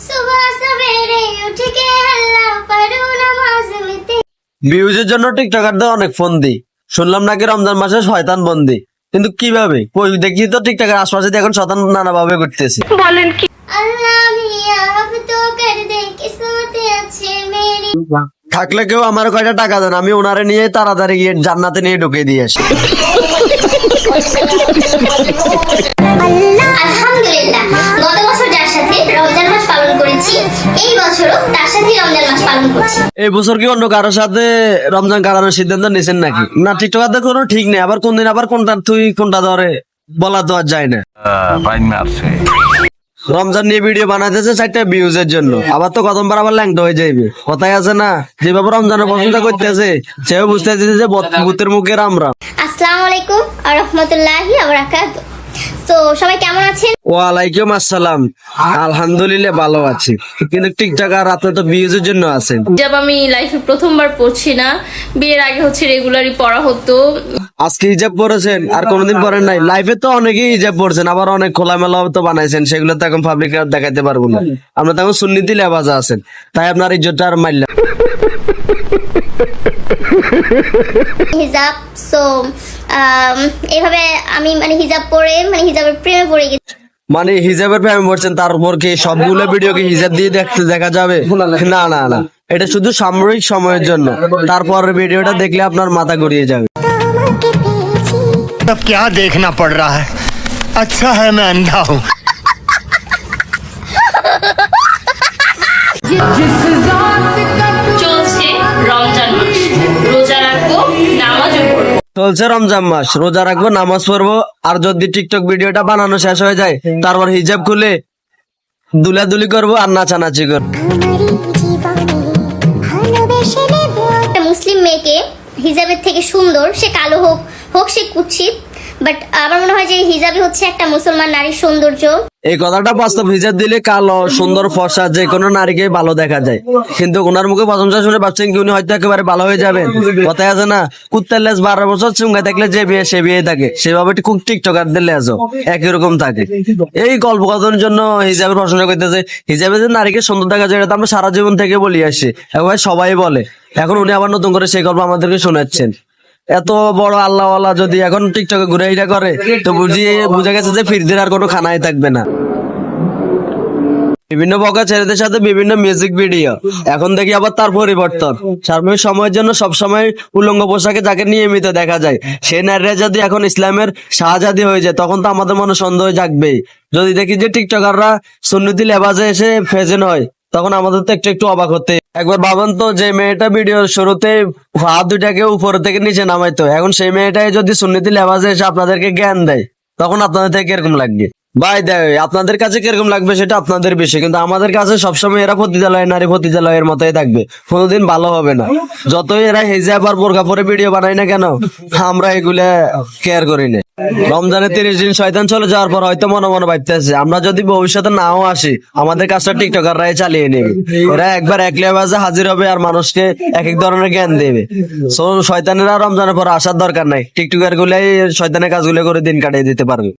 सुबह सवेरे उठ के अल्लाह पढ़ो नमाज में तेरी ভিউজের জন্য টিকটকারদের অনেক ফোন দিই শুনলাম নাকি রমজান মাসে শয়তান বন্দি কিন্তু কিভাবে কই দেখি তো টিকটকের আশপাশে দিয়ে এখন শয়তান নানা ভাবে করতেছে अल्लाह मियाँ अब तो कर दे किस्मत अच्छे मेरी থাকলে কেউ আমার কয়টা টাকা দেন আমি ওনারে নিয়ে তাড়াতাড়ি গিয়ে জান্নাতে নিয়ে ঢুকিয়ে দিয়ে আসি আলহামদুলিল্লাহ গত এই বছর কি অন্য কারোর সাথে রমজান কাটানোর সিদ্ধান্ত নিয়েছেন নাকি? না টিকটকারদের কোনো ঠিক নেই। আবার কোনদিন আবার কোনটা তুই কোনটা ধরে বলা তো আর যায় না। বাইন মারছে। রমজান নিয়ে ভিডিও বানাইতেছে চারটা ভিউজের জন্য। আবার তো কতবার আবার ল্যাংটা হয়ে যাইবে। কথাই আছে না যেভাবে রমজানের প্রশংসা করতেছে সেও বুঝতেছে যে ভূতের মুখে রাম রাম আসসালামু আলাইকুম আর রহমতুল্লাহি তো সবাই কেমন আছেন? ওয়ালাইকুম আসসালাম। আলহামদুলিল্লাহ ভালো আছি। কিন্তু টিকটক আর আপনি তো ভিউজের জন্য আছেন হিজাব আমি লাইফে প্রথমবার পড়ছি না। বিয়ের আগে হচ্ছে রেগুলারই পড়া হতো। আজকে হিজাব পরেছেন আর কোনোদিন পরেন নাই। লাইফে তো অনেকেই হিজাব পড়ছেন আবার অনেক খোলামেলা তো বানাইছেন সেগুলো তো এখন পাবলিক দেখাতে পারব না। আমরা তো এখন সুন্নিতি লেবাজা আছেন তাই আপনার ইজ্জতটা আর মারলাম হিজাব সো এভাবে আমি মানে হিজাব পরে মানে হিজাবের প্রেমে পড়ে গেছি মানে হিজাবের প্রেমে পড়ছেন তারপর কি সবগুলো ভিডিও কি হিজাব দিয়ে দেখতে দেখা যাবে না না না এটা শুধু সাময়িক সময়ের জন্য তারপর ভিডিওটা দেখলে আপনার মাথা ঘুরিয়ে যাবে अब क्या देखना पड़ रहा है अच्छा है मैं अंधा हूँ চলছে রমজান মাস, রোজা রাখব, নামাজ পড়ব, আর যদি টিকটক ভিডিওটা বানানো শেষ হয়ে যায়, তারপর হিজাব খুলে দুলাদুলি করব আর নাচানাচি করব। একটা মুসলিম মেয়েকে হিজাবের থেকে সুন্দর, সে কালো হোক হোক সে কুৎসিত বাট আমার মনে হয় যে হিজাবই হচ্ছে একটা মুসলমান নারীর সৌন্দর্য। এই কথাটা বাস্তব হিজাব দিলে কালো, সুন্দর, ফর্সা যে কোনো নারীকে ভালো দেখা যায়। কিন্তু ওনার মুখে প্রশংসা শুনে ভাবছেন কি উনি হয়তো একেবারে ভালো হয়ে যাবেন। কথায় আছে না, কুত্তার লেজ বারো বছর চুঙ্গা থাকলে যে বিয়ে, সে বিয়ে থাকে। সেভাবে ঠিক টিকটকারদের লেজও, একই রকম থাকে। এই গল্প কথার জন্য হিজাবের প্রশংসা করতেছে, হিজাবে যে নারীকে সুন্দর দেখা যায়, এটা তো আমরা সারা জীবন থেকে বলি আসি। একবার সবাই বলে। এখন উনি আবার নতুন করে সেই গল্প আমাদেরকে শোনাচ্ছেন। এত বড় আল্লাহওয়ালা যদি এখন টিকটকে ঘুরে এটা করে, তো বুঝিয়ে বুঝা গেছে যে ফিরদের আর কোনো খানায় থাকবে না। বিভিন্ন বকা ছেলেদের সাথে বিভিন্ন মিউজিক ভিডিও এখন দেখি আবার তার পরিবর্তন। সার্বিক সময়ের জন্য সব সময় উলঙ্গ পোশাকে যাকে নিয়মিত দেখা যায়। সে নারীরা যদি এখন ইসলামের শাহজাদি হয়ে যায়, তখন তো আমাদের মনে সন্দেহ জাগবেই। যদি দেখি যে টিকটকাররা সুন্নতি লেবাজে এসে ফেজেন হয় তখন আমাদের তো একটু একটু অবাক হতে। একবার ভাবেন তো, যে মেয়েটা ভিডিওর শুরুতে হাত দুইটাকে উপর থেকে নিচে নামাইতো, এখন সেই মেয়েটাই যদি সুন্নীতি লেবাজে এসে আপনাদেরকে জ্ঞান দেয়, তখন আপনাদের থেকে এরকম লাগবে? ভাই দেয় আপনাদের কাছে কীরকম লাগবে সেটা আপনাদের বিষয়, কিন্তু আমাদের কাছে সবসময় এরা পতিতালয় নারী পতিতালয়ের মতোই থাকবে। কোনোদিন ভালো হবে না। যতই এরা হেজাব আর বোরকা পরে ভিডিও বানাই না কেন, আমরা এগুলা কেয়ার করি না। রমজানের তিরিশ দিন শয়তান চলে যাওয়ার পর হয়তো মনে মনে ভাবতেছে, আমরা যদি ভবিষ্যতে নাও আসি, আমাদের কাজটা টিকটকাররাই চালিয়ে নেবে। ওরা একবার এক লেবাজে হাজির হবে আর মানুষকে এক এক ধরনের জ্ঞান দেবে। সো শয়তানেরা রমজানের পর আসার দরকার নাই। টিকটকার গুলাই শয়তানের কাজগুলো করে দিন কাটিয়ে দিতে পারবে।